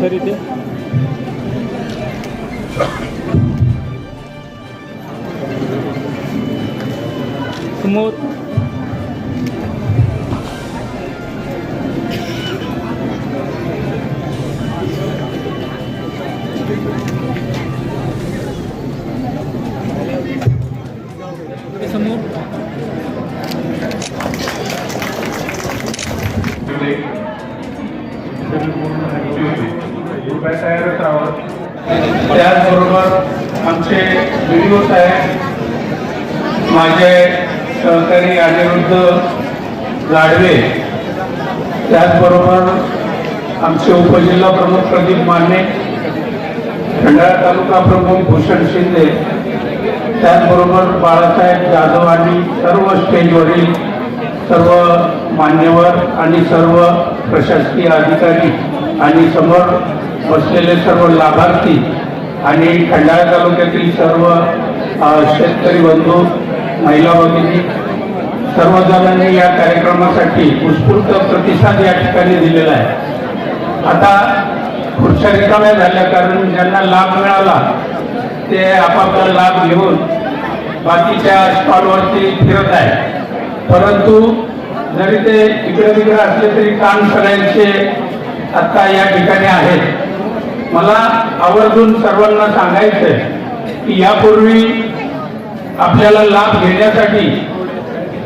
Sir इथे समोर समोर तयारच राहावं. त्याचबरोबर आमचे व्हिडिओ साहेब माझे सहकारी अनिरुद्ध लाडवे त्याचबरोबर आमचे उपजिल्हा प्रमुख प्रदीप माने खंडाळा तालुका प्रमुख भूषण शिंदे त्याचबरोबर बाळासाहेब जाधव आणि सर्व स्टेजवरील सर्व मान्यवर आणि सर्व प्रशासकीय अधिकारी आणि समोर बसलेले सर्व लाभार्थी आणि खंडाळा तालुक्यातील सर्व शेतकरी बंधू महिला भगिनी सर्वजणांनी या कार्यक्रमासाठी उत्स्फूर्त प्रतिसाद या ठिकाणी दिलेला आहे. आता खुर्च्या रिकाम्या झाल्या कारण ज्यांना लाभ मिळाला ते आपापला लाभ घेऊन बाकीच्या स्टॉलवरती फिरत आहे परंतु जरी ते इकडे तिकडे असले तरी काम सगळ्यांचे आता या ठिकाणी आहेत. मला आवर्जून सर्वांना सांगायचंय की यापूर्वी आपल्याला लाभ घेण्यासाठी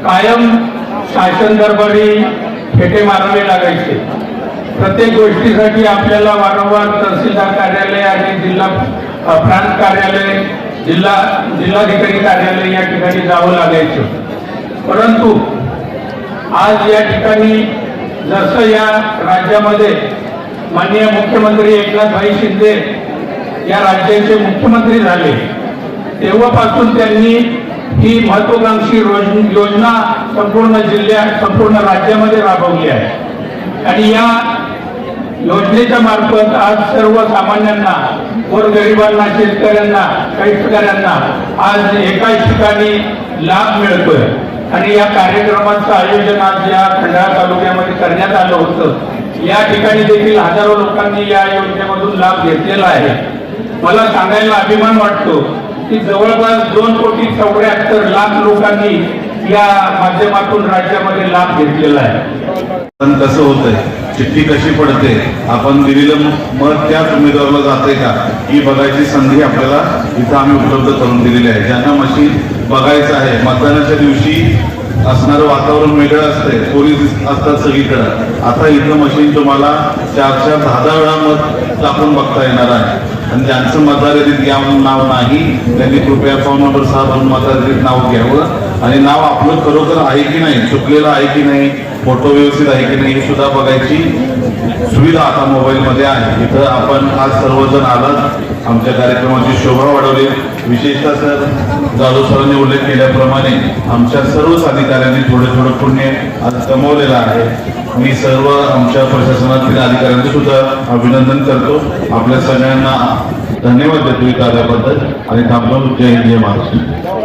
कायम शासन दरबारी फेटे मारावे लागायचे. प्रत्येक गोष्टीसाठी आपल्याला वारंवार तहसीलदार कार्यालय आणि जिल्हा प्रांत कार्यालय जिल्हा जिल्हाधिकारी कार्यालय या ठिकाणी जावं लागायचं. परंतु आज या ठिकाणी जसं या राज्यामध्ये माननीय मुख्यमंत्री एकनाथभाई शिंदे या राज्याचे मुख्यमंत्री झाले. तेव्हापासून त्यांनी ही महत्वाकांक्षी योजना संपूर्ण जिल्ह्यात संपूर्ण राज्यामध्ये राबवली आहे. आणि या योजनेच्या मार्फत आज सर्वसामान्यांना गोरगरिबांना शेतकऱ्यांना काहीतकऱ्यांना आज एकाच ठिकाणी लाभ मिळतोय. आणि या कार्यक्रमाचं आयोजन आज या खंडाळा तालुक्यामध्ये करण्यात आलं होतं. या ठिकाणी देखील हजारो लोकांनी या योजनेमधून लाभ घेतलेला आहे. मला सांगायला अभिमान वाटतो की जवळपास दोन कोटी चौऱ्याहत्तर लाख लोकांनी या माध्यमातून राज्यामध्ये लाभ घेतलेला आहे. पण कसं होतंय? चिठ्ठी कशी पडते? आपण दिलेलं मत त्याच उमेदवाराला जाते का? ही बघायची संधी आपल्याला इथं आम्ही उपलब्ध करून दिलेली आहे. ज्यांना मशीन बघायचं आहे मतदानाच्या दिवशी असणारं वातावरण वेगळं असतंय. पोलीस असतात सगळीकडं. आता इथं मशीन तुम्हाला चार दहा दहा वेळा मत टाकून बघता येणार आहे. आणि ज्यांचं मतदार यादीत घ्यावं नाव नाही त्यांनी कृपया फॉर्म नंबर सहा म्हणून मतदार यादीत नाव घ्यावं. आणि नाव आपलं खरोखर आहे की नाही चुकलेलं आहे की नाही फोटो व्यवस्थित आहे की नाही हे सुद्धा बघायची सुविधा आता मोबाईलमध्ये आहे. इथं आपण आज सर्वजण आलात. आमच्या कार्यक्रमाची शोभा वाढवली. विशेषतः सर जाधव सरांनी उल्लेख केल्याप्रमाणे आमच्या सर्वच अधिकाऱ्यांनी थोडं थोडं पुण्य आज कमवलेलं आहे. मी सर्व आमच्या प्रशासनातील अधिकाऱ्यांचे सुद्धा अभिनंदन करतो. आपल्या सगळ्यांना धन्यवाद देतो इथं आल्याबद्दल. आणि थांबलो. जय हिंद जय महाराष्ट्र.